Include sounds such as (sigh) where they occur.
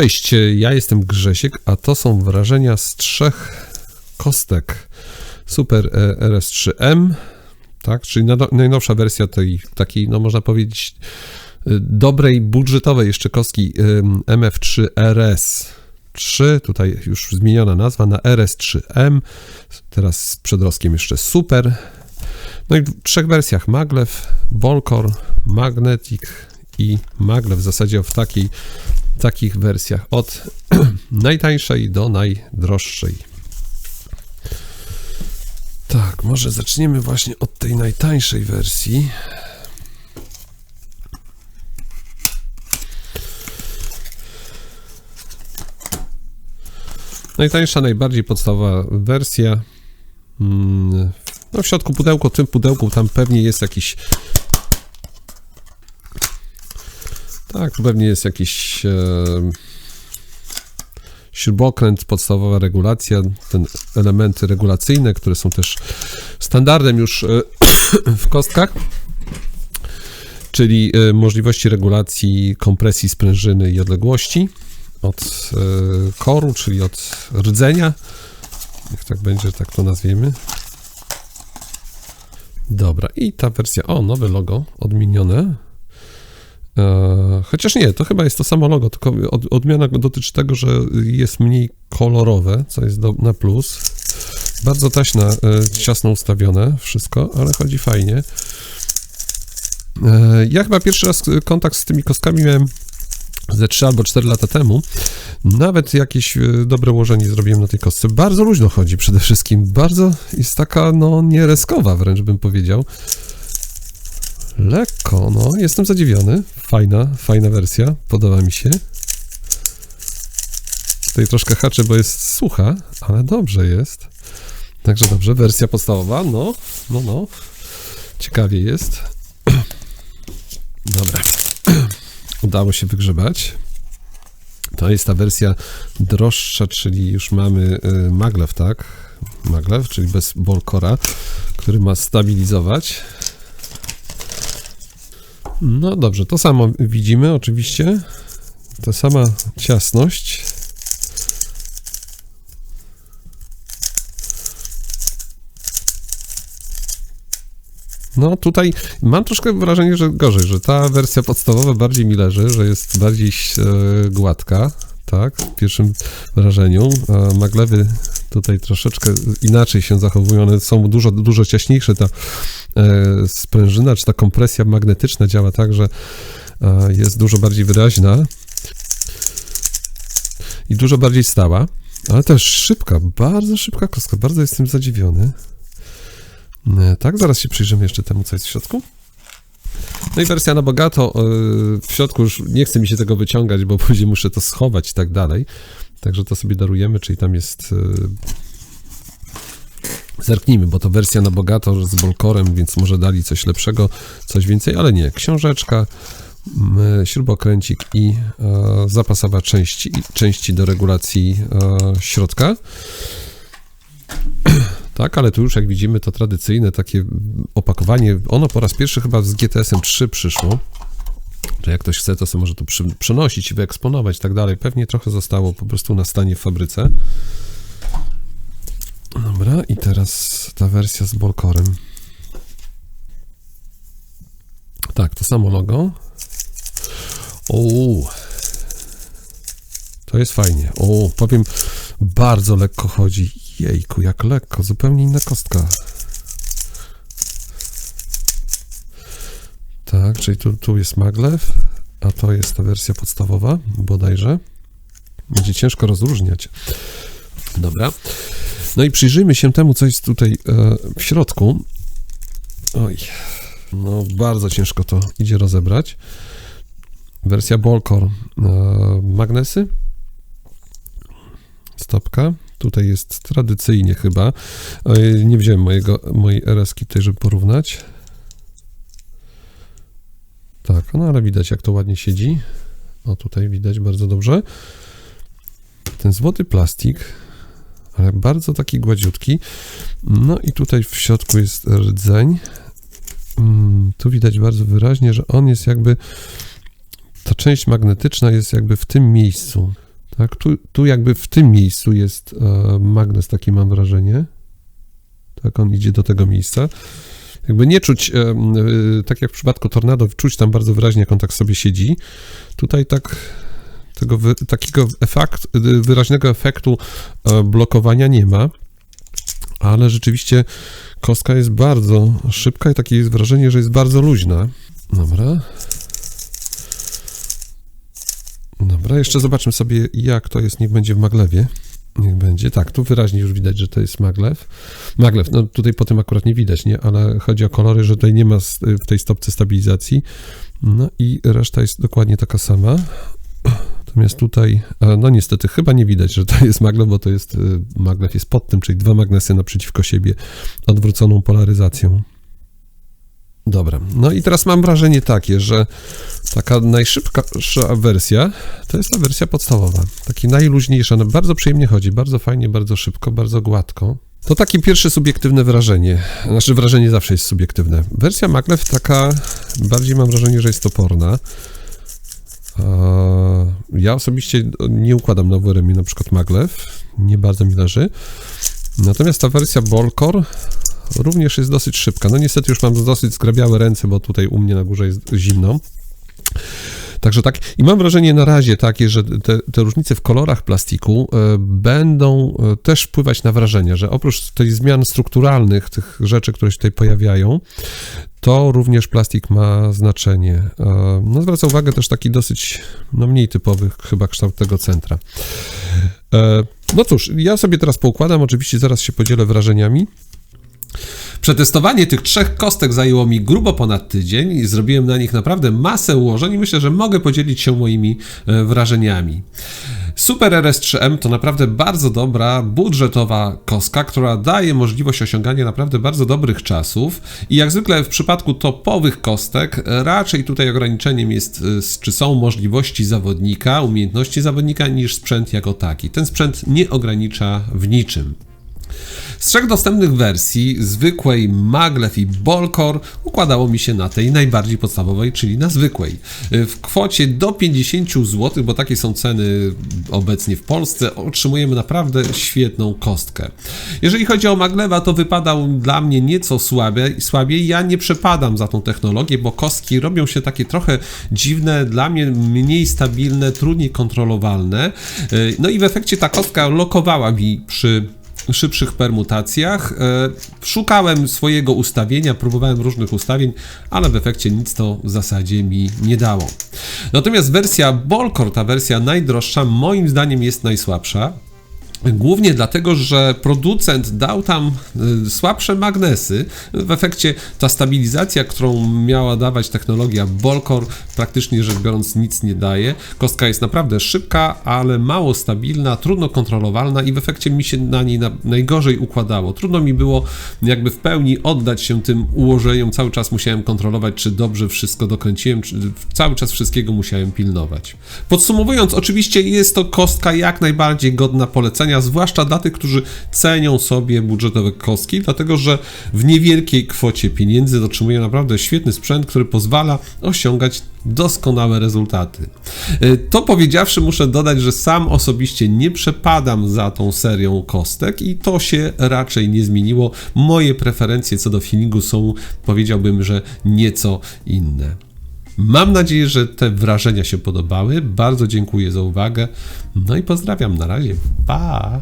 Cześć, ja jestem Grzesiek, a to są wrażenia z trzech kostek Super e, RS3M, tak, czyli najnowsza wersja tej takiej, no można powiedzieć, y, dobrej, budżetowej jeszcze kostki ym, MF3 RS. 3, tutaj już zmieniona nazwa na RS3M, teraz z przedrostkiem jeszcze Super. No i w trzech wersjach Maglev, Volcor, Magnetic i Maglev w zasadzie w takiej, takich wersjach od (clears throat) najtańszej do najdroższej. Tak, może zaczniemy właśnie od tej najtańszej wersji. Najtańsza, najbardziej podstawowa wersja. Mm, No w środku pudełko, w tym pudełku tam pewnie jest jakiś... Tak, tu pewnie jest jakiś... E, śrubokręt, podstawowa regulacja, ten elementy regulacyjne, które są też standardem już e, w kostkach, czyli e, możliwości regulacji kompresji sprężyny i odległości od e, koru, czyli od rdzenia. Niech tak będzie, tak to nazwiemy. Dobra, i ta wersja, o, nowe logo, odmienione. E, Chociaż nie, to chyba jest to samo logo, tylko od, odmiana dotyczy tego, że jest mniej kolorowe, co jest do, na plus. Bardzo taśna, e, ciasno ustawione wszystko, ale chodzi fajnie. E, Ja chyba pierwszy raz kontakt z tymi kostkami miałem ze 3 albo 4 lata temu. Nawet jakieś dobre ułożenie zrobiłem na tej kostce. Bardzo luźno chodzi przede wszystkim. Bardzo jest taka, no, niereskowa wręcz bym powiedział. Lekko, no, jestem zadziwiony. Fajna, fajna wersja, podoba mi się. Tutaj troszkę haczę, bo jest sucha, ale dobrze jest. Także dobrze, wersja podstawowa, no, no, no. Ciekawie jest. (clears throat) Dobra. (clears throat) Udało się wygrzebać. To jest ta wersja droższa, czyli już mamy y, maglev, tak? Maglev, czyli bez bolkora, który ma stabilizować. No dobrze, to samo widzimy oczywiście. Ta sama ciasność. No tutaj mam troszkę wrażenie, że gorzej, że ta wersja podstawowa bardziej mi leży, że jest bardziej e, gładka, tak, w pierwszym wrażeniu. A maglewy tutaj troszeczkę inaczej się zachowują, one są dużo, dużo ciaśniejsze, ta e, sprężyna, czy ta kompresja magnetyczna działa tak, że e, jest dużo bardziej wyraźna i dużo bardziej stała, ale też szybka, bardzo szybka kostka, bardzo jestem zadziwiony. E, Tak, zaraz się przyjrzymy jeszcze temu, co jest w środku. No i wersja na bogato. e, W środku już nie chce mi się tego wyciągać, bo później muszę to schować i tak dalej. Także to sobie darujemy, czyli tam jest. E, Zerknijmy, bo to wersja na bogato z bolkorem, więc może dali coś lepszego, coś więcej, ale nie. Książeczka, m, śrubokręcik i e, zapasowa części, części do regulacji e, środka. (clears throat) Tak, ale tu już jak widzimy to tradycyjne takie opakowanie, ono po raz pierwszy chyba z GTS-em 3 przyszło, że jak ktoś chce, to sobie może tu przy, przenosić i wyeksponować i tak dalej. Pewnie trochę zostało po prostu na stanie w fabryce. Dobra, i teraz ta wersja z bolkorem. Tak, to samo logo. O, to jest fajnie. O, powiem, bardzo lekko chodzi. Jejku, jak lekko, zupełnie inna kostka. Tak, czyli tu, tu jest maglev, a to jest ta wersja podstawowa, bodajże. Będzie ciężko rozróżniać. Dobra. No i przyjrzyjmy się temu, co jest tutaj e, w środku. Oj, no bardzo ciężko to idzie rozebrać. Wersja Bolcor. E, magnesy. Stopka. Tutaj jest tradycyjnie chyba. E, Nie wziąłem mojego, mojej RS-ki tutaj, żeby porównać. Tak, no ale widać jak to ładnie siedzi. O, tutaj widać bardzo dobrze. Ten złoty plastik, ale bardzo taki gładziutki. No i tutaj w środku jest rdzeń. Mm, Tu widać bardzo wyraźnie, że on jest jakby. Ta część magnetyczna jest jakby w tym miejscu. Tak, tu, tu jakby w tym miejscu jest e, magnes, taki mam wrażenie. Tak, on idzie do tego miejsca. Jakby nie czuć, e, e, tak jak w przypadku tornado, czuć tam bardzo wyraźnie, jak on tak sobie siedzi. Tutaj tak tego wy, takiego efekt, wyraźnego efektu e, blokowania nie ma, ale rzeczywiście kostka jest bardzo szybka i takie jest wrażenie, że jest bardzo luźna. Dobra. Dobra, jeszcze zobaczmy sobie, jak to jest, niech będzie w maglewie. Niech będzie. Tak, tu wyraźnie już widać, że to jest maglew. Maglew, no tutaj po tym akurat nie widać, nie? Ale chodzi o kolory, że tutaj nie ma s- w tej stopce stabilizacji. No i reszta jest dokładnie taka sama. Natomiast tutaj, e, no niestety, chyba nie widać, że to jest maglew, bo to jest, e, maglew jest pod tym, czyli dwa magnesy naprzeciwko siebie, odwróconą polaryzacją. Dobra, no i teraz mam wrażenie takie, że taka najszybsza wersja to jest ta wersja podstawowa. Taki najluźniejsza, no bardzo przyjemnie chodzi, bardzo fajnie, bardzo szybko, bardzo gładko. To takie pierwsze subiektywne wrażenie. Znaczy wrażenie zawsze jest subiektywne. Wersja maglev taka, bardziej mam wrażenie, że jest toporna. Ja osobiście nie układam na WRM na przykład maglev, nie bardzo mi leży. Natomiast ta wersja Bolcore również jest dosyć szybka. No niestety już mam dosyć zgrabiałe ręce, bo tutaj u mnie na górze jest zimno. Także tak, i mam wrażenie na razie takie, że te, te różnice w kolorach plastiku e, będą e, też wpływać na wrażenie, że oprócz tych zmian strukturalnych, tych rzeczy, które się tutaj pojawiają, to również plastik ma znaczenie. E, no zwraca uwagę też taki dosyć, no mniej typowy chyba kształt tego centra. No cóż, ja sobie teraz poukładam, oczywiście zaraz się podzielę wrażeniami. Przetestowanie tych trzech kostek zajęło mi grubo ponad tydzień i zrobiłem na nich naprawdę masę ułożeń i myślę, że mogę podzielić się moimi e, wrażeniami. Super RS3M to naprawdę bardzo dobra, budżetowa kostka, która daje możliwość osiągania naprawdę bardzo dobrych czasów i jak zwykle w przypadku topowych kostek raczej tutaj ograniczeniem jest, e, czy są możliwości zawodnika, umiejętności zawodnika niż sprzęt jako taki. Ten sprzęt nie ogranicza w niczym. Z trzech dostępnych wersji, zwykłej, maglev i bolcore, układało mi się na tej najbardziej podstawowej, czyli na zwykłej. W kwocie do 50 zł, bo takie są ceny obecnie w Polsce, otrzymujemy naprawdę świetną kostkę. Jeżeli chodzi o maglewa, to wypadał dla mnie nieco słabiej, słabiej. Ja nie przepadam za tą technologię, bo kostki robią się takie trochę dziwne, dla mnie mniej stabilne, trudniej kontrolowalne. No i w efekcie ta kostka lokowała mi przy szybszych permutacjach. E, Szukałem swojego ustawienia, próbowałem różnych ustawień, ale w efekcie nic to w zasadzie mi nie dało. Natomiast wersja Bolcore, ta wersja najdroższa, moim zdaniem jest najsłabsza. Głównie dlatego, że producent dał tam y, słabsze magnesy. W efekcie ta stabilizacja, którą miała dawać technologia Bolcore, praktycznie rzecz biorąc nic nie daje. Kostka jest naprawdę szybka, ale mało stabilna, trudno kontrolowalna i w efekcie mi się na niej na, najgorzej układało. Trudno mi było jakby w pełni oddać się tym ułożeniom. Cały czas musiałem kontrolować, czy dobrze wszystko dokręciłem, czy cały czas wszystkiego musiałem pilnować. Podsumowując, oczywiście jest to kostka jak najbardziej godna polecenia, zwłaszcza dla tych, którzy cenią sobie budżetowe kostki, dlatego że w niewielkiej kwocie pieniędzy otrzymują naprawdę świetny sprzęt, który pozwala osiągać doskonałe rezultaty. Y, To powiedziawszy, muszę dodać, że sam osobiście nie przepadam za tą serią kostek i to się raczej nie zmieniło. Moje preferencje co do feelingu są, powiedziałbym, że nieco inne. Mam nadzieję, że te wrażenia się podobały. Bardzo dziękuję za uwagę. No i pozdrawiam. Na razie. Pa!